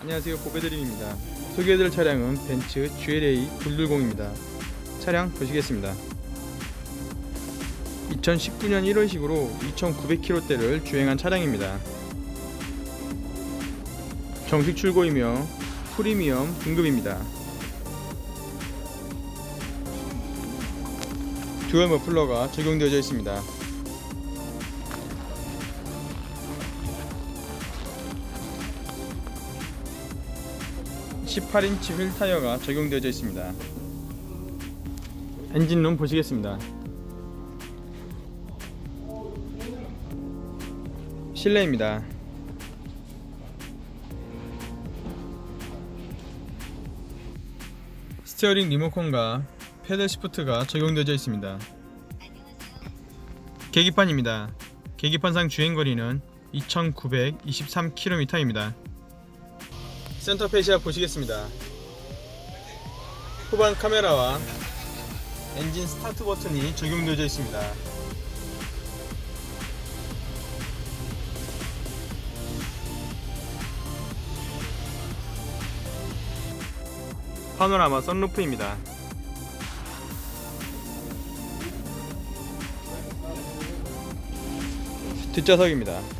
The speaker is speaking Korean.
안녕하세요. 보배드림입니다. 소개해드릴 차량은 벤츠 GLA 210입니다. 차량 보시겠습니다. 2019년 1월식으로 2900km대를 주행한 차량입니다. 정식 출고이며 프리미엄 등급입니다. 듀얼 머플러가 적용되어져 있습니다 18인치 휠 타이어가 적용되어져 있습니다. 엔진룸 보시겠습니다. 실내입니다. 스티어링 리모컨과 패들 시프트가 적용되어져 있습니다. 계기판입니다. 계기판상 주행거리는 2,923km입니다. 센터 페시아 보시겠습니다. 후방 카메라와 엔진 스타트 버튼이 적용되어 있습니다. 파노라마 선루프입니다. 뒷좌석입니다.